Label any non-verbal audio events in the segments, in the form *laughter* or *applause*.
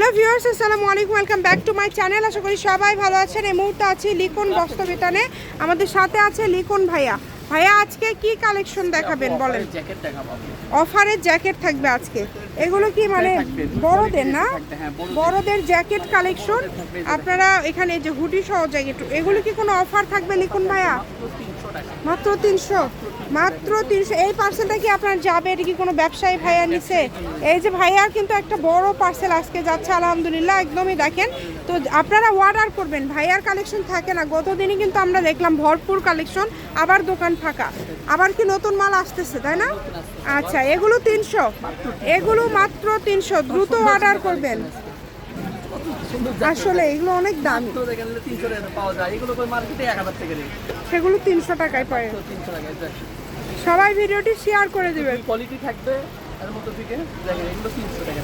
Hello viewers আসসালামু আলাইকুম welcome back to my channel. আশা করি সবাই ভালো আছেন। এই মুহূর্তে আছি লিখন বস্ত্রবিতানে আমাদের সাথে আছে লিখন ভাইয়া। ভাইয়া আজকে কি কালেকশন দেখাবেন বলেন? অফারের জ্যাকেট থাকবে আজকে। এগুলো কি মানে বড়দের না? হ্যাঁ, বড়দের। জ্যাকেট কালেকশন আপনারা এখানে যে হুডি সহ জ্যাকেট এগুলো কি কোনো অফার থাকবে লিখুন ভাইয়া? মাত্র তিনশো মাত্র তিনশো এই পার্সেলটা কি আপনার যাবে? এটা কি কোনো ব্যবসায়ী ভাইয়া নিছে? এই যে ভাইয়া কিন্তু একটা বড় পার্সেল আজকে যাচ্ছে আলহামদুলিল্লাহ একদমই দেখেন। তো আপনারা অর্ডার করবেন। ভাইয়ার কালেকশন থাকে না। গত দিনই কিন্তু আমরা দেখলাম ভরপুর কালেকশন আবার দোকান ফাঁকা। আবার কি নতুন মাল আসতেছে তাই না? আচ্ছা এগুলো তিনশো। এগুলো মাত্র তিনশো, দ্রুত অর্ডার করবেন। আসলে এগুলো অনেক দাম। সেগুলো তিনশো টাকায় পায় সবাই ভিডিওটি শেয়ার করে দেবেন। কোয়ালিটি থাকবে, এর মতো থেকে দেখেন, এগুলো তিনশো টাকা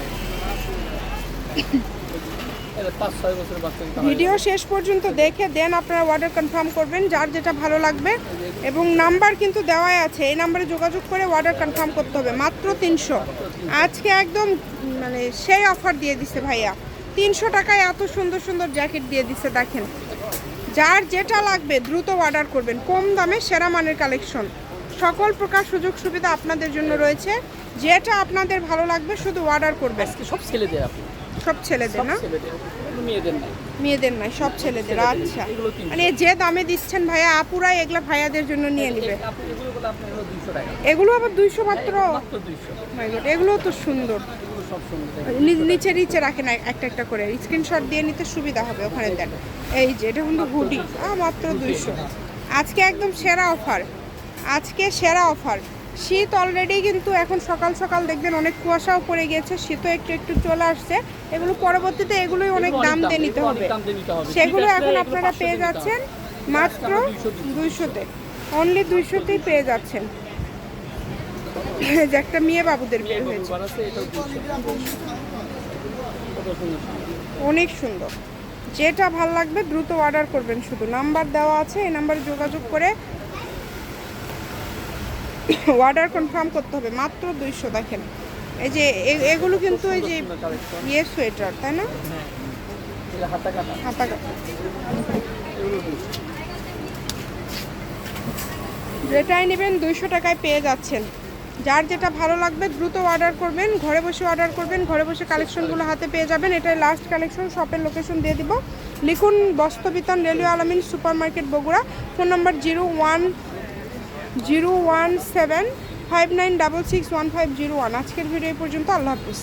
ভিডিও শেষ পর্যন্ত দেখে দেন, আপনারা অর্ডার কনফার্ম করবেন, যার যেটা ভালো লাগবে। এবং নাম্বার কিন্তু দেওয়াই আছে, এই নাম্বারে যোগাযোগ করে অর্ডার কনফার্ম করতে হবে, মাত্র তিনশো। আজকে একদম মানে সেই অফার দিয়ে দিছে ভাইয়া। তিনশো টাকায় এত সুন্দর সুন্দর জ্যাকেট দিয়ে দিছে, দেখেন। যার যেটা লাগবে, দ্রুত অর্ডার করবেন। কম দামে সেরা মানের কালেকশন সকল প্রকার সুযোগ সুবিধা আপনাদের জন্য রয়েছে। যেটা আপনাদের ভালো লাগবে, শুধু অর্ডার আজকে সব ছেলে দেয়। সব ছেলেদের না? মেয়েদের নাই। মেয়েদের সব ছেলেদের আচ্ছা। মানে যে দামে দিচ্ছেন ভাইয়া আপুরাই এগুলা ভাইয়াদের জন্য নিয়ে নিবে। এগুলো আবার দুইশো মাত্র? মাত্র God, এগুলো তো সুন্দর। নিচে নিচে রাখেন এক- একটা একটা করে। স্ক্রিনশট দিয়ে নিতে সুবিধা হবে ওখানে দেন। এই যে এটা কিন্তু হুডি। মাত্র দুইশো। আজকে একদম সেরা অফার। আজকে সেরা অফার। শীত অলরেডি কিন্তু এখন সকাল সকাল দেখবেন অনেক কুয়াশাও পড়ে গিয়েছে শীতও একটু একটু চলে আসছে এগুলো পরবর্তীতে এগুলোই অনেক দাম দিয়ে নিতে হবে। সেগুলো এখন আপনারা পেয়ে যাচ্ছেন মাত্র আমরা 200 দিচ্ছি। দুইশোতে। অনলি দুইশোতেই পেয়ে যাচ্ছেন। যে একটা মেয়ে বাবুদের বের হয়েছে। বাবার আছে, এটাও 200 কত সুন্দর অনেক সুন্দর। যেটা ভালো লাগবে দ্রুত অর্ডার করবেন শুধু। নাম্বার দেওয়া আছে এই নাম্বারে যোগাযোগ করে *coughs* অর্ডার কনফার্ম করতে হবে, মাত্র দুইশো দেখেন। এই যে এগুলো কিন্তু এই যে ইয়ে সোয়েটার তাই না? হাতা কাটা। হাতা কাটা এগুলো 200 যেটাই নেবেন, দুইশো টাকায় পেয়ে যাচ্ছেন। যার যেটা ভালো লাগবে, দ্রুত অর্ডার করবেন, ঘরে বসে অর্ডার করবেন, ঘরে বসে কালেকশনগুলো হাতে পেয়ে যাবেন। এটাই লাস্ট কালেকশন শপের লোকেশন দিয়ে দিব। লিখুন বস্ত্র Bastrabitan railway Alamin super market Bogura phone number zero one zero one seven five nine double six one five zero one. আজকের ভিডিও পর্যন্ত। আল্লাহ হাফিজ।